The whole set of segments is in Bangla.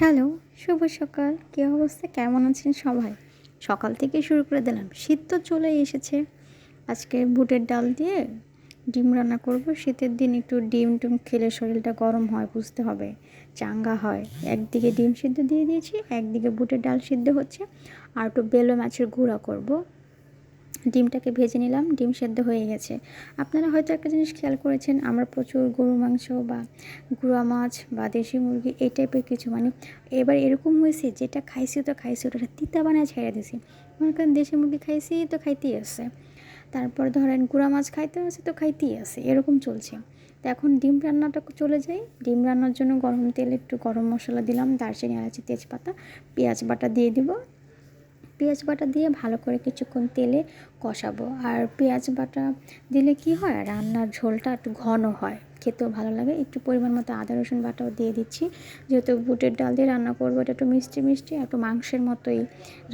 হ্যালো, শুভ সকাল। কী অবস্থা? কেমন আছেন সবাই? সকাল থেকে শুরু করে দিলাম। শীত তো চলেই এসেছে। আজকে বুটের ডাল দিয়ে ডিম রান্না করব। শীতের দিন একটু ডিম টুম খেলে শরীরটা গরম হয়, বুঝতে হবে। চাঙ্গা হয়। একদিকে ডিম সিদ্ধ দিয়ে দিয়েছি, একদিকে বুটের ডাল সিদ্ধ হচ্ছে। আর একটু বেলো মাছের গুঁড়া করব। ডিমটাকে ভেজে নিলাম, ডিম সেদ্ধ হয়ে গেছে। আপনারা হয়তো একটা জিনিস খেয়াল করেছেন, আমরা প্রচুর গরু মাংস বা গুঁড়া মাছ বা দেশি মুরগি এই টাইপের কিছু মানে এবার এরকম হয়েছে যেটা খাইছি তো খাইছি ওটা তিতা বানায় ছেড়ে দিছি। মনে করেন দেশি মুরগি খাইছি তো খাইতেই আছে। তারপর ধরেন গুঁড়া মাছ খাইতে আছে তো খাইতেই আছে, এরকম চলছে। তো এখন ডিম রান্নাটা চলে যাই ডিম রান্নার জন্য গরম তেলে, একটু গরম মশলা দিলাম, দারচিনি, এলাচি, তেজপাতা, পেঁয়াজ বাটা দিয়ে দিব। পেঁয়াজ বাটা দিয়ে ভালো করে কিছুক্ষণ তেলে কষাবো। আর পেঁয়াজ বাটা দিলে কি হয়? রান্নার ঝোলটা একটু ঘন হয়। খেতেও ভালো লাগে। একটু পরিমাণ মতো আদা, রসুন বাটাও দিয়ে দিচ্ছি। যেহেতু বুটের ডাল দিয়ে রান্না করব, এটা একটু মিষ্টি মিষ্টি, একটু মাংসের মতোই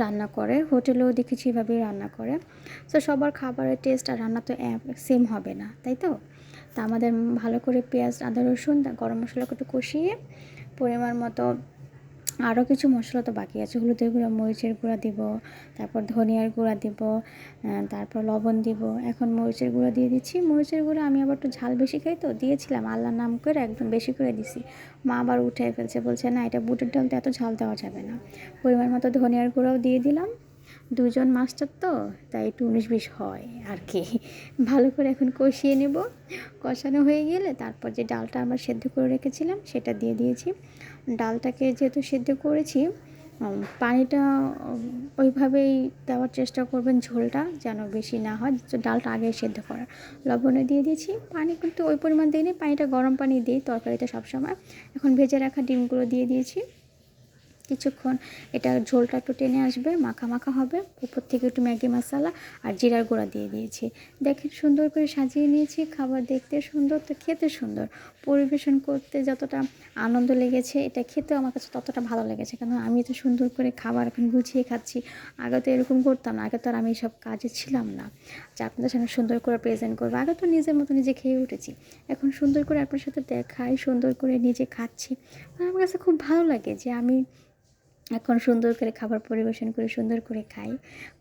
রান্না করে। হোটেলেও দেখেছি এভাবেই রান্না করে। তো সবার খাবারের টেস্ট আর রান্না তো সেম হবে না, তাই তো? তা আমাদের ভালো করে পেঁয়াজ, আদা, রসুন গরম মশলাকে একটু কষিয়ে পরিমাণ মতো আরও কিছু মশলা তো বাকি আছে। হলুদের গুঁড়া, মরিচের গুঁড়া দিব, তারপর ধনিয়ার গুঁড়া দিব তারপর লবণ দিব। এখন মরিচের গুঁড়া দিয়ে দিচ্ছি। মরিচের গুঁড়া আমি আবার একটু ঝাল বেশি খাই তো, দিয়েছিলাম আল্লাহ নাম করে, একদম বেশি করে দিছি। মা আবার উঠে ফেলছে, বলছে, না, এটা বুটের ডাল তো এত ঝাল দেওয়া যাবে না। পরিমাণ মতো ধনিয়ার গুঁড়াও দিয়ে দিলাম। দুজন মাস্টার তো, তাই একটু উনিশ বিশ হয় আর কি। ভালো করে এখন কষিয়ে নেব। কষানো হয়ে গেলে তারপর যে ডালটা আমরা সেদ্ধ করে রেখেছিলাম সেটা দিয়ে দিয়েছি। ডালটাকে যেহেতু সেদ্ধ করেছি পানিটা ওইভাবেই দেওয়ার চেষ্টা করবেন ঝোলটা যেন বেশি না হয়। ডালটা আগে সেদ্ধ করা। লবণে দিয়ে দিয়েছি। পানি কিন্তু ওই পরিমাণ দিই দিইনি পানিটা গরম পানি দিই তরকারিতে সবসময়। এখন ভেজে রাখা ডিমগুলো দিয়ে দিয়েছি। কিছুক্ষণ। এটা ঝোলটা একটু টেনে আসবে, মাখা মাখা হবে। উপর থেকে একটু ম্যাগি মশলা আর জিরার গুঁড়া দিয়ে দিয়েছি। দেখেন সুন্দর করে সাজিয়ে নিয়েছি, খাবার দেখতে সুন্দর, তো খেতে সুন্দর। পরিবেশন করতে যতটা আনন্দ লেগেছে, এটা খেতেও আমার কাছে ততটা ভালো লেগেছে। কারণ আমি তো সুন্দর করে খাবার এখন গুছিয়ে খাচ্ছি। আগে তো এরকম করতাম না, আগে তো আর আমি সব কাজে ছিলাম না। যে আপনাদের সামনে সুন্দর করে প্রেজেন্ট করব। আগে তো নিজের মতো নিজে খেয়ে উঠেছি। এখন সুন্দর করে আপনার সাথে দেখাই, সুন্দর করে নিজে খাচ্ছি। আমার কাছে খুব ভালো লাগে যে আমি এখন সুন্দর করে খাবার পরিবেশন করে সুন্দর করে খাই।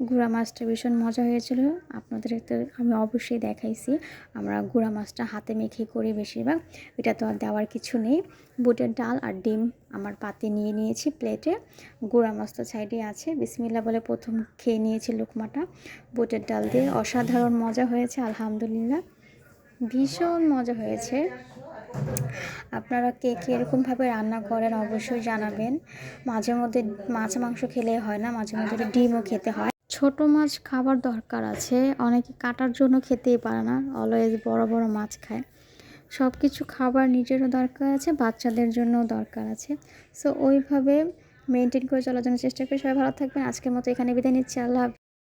গুঁড়া মাছটা ভীষণ মজা হয়েছিল। আপনাদের তো আমি অবশ্যই দেখাইছি। আমরা গুঁড়া মাছটা হাতে মেখে করি বেশিরভাগ। এটা তো আর দেওয়ার কিছু নেই। বুটের ডাল আর ডিম আমার পাতে নিয়ে নিয়েছি প্লেটে। গুঁড়া মাছ তো সাইডে আছে। বিসমিল্লা বলে প্রথম খেয়ে নিয়েছি লুকমাটা। বুটের ডাল দিয়ে অসাধারণ মজা হয়েছে, আলহামদুলিল্লাহ। ভীষণ মজা হয়েছে। আপনারা কে কে এরকমভাবে রান্না করেন অবশ্যই জানাবেন। মাঝে মধ্যে মাছ, মাংস খেলে হয় না, মাঝে মধ্যে ডিমও খেতে হয়। ছোট মাছ খাবার দরকার আছে, অনেকে কাটার জন্য খেতেই পারে না, অলওয়েজ বড় বড় মাছ খায়। সব কিছু খাবার নিজেরও দরকার আছে, বাচ্চাদের জন্যও দরকার আছে। সো ওইভাবে মেনটেন করে চলার জন্য চেষ্টা করি। সবাই ভালো থাকবেন, আজকের মতো এখানে বিদায় নিচ্ছি, আল্লাহ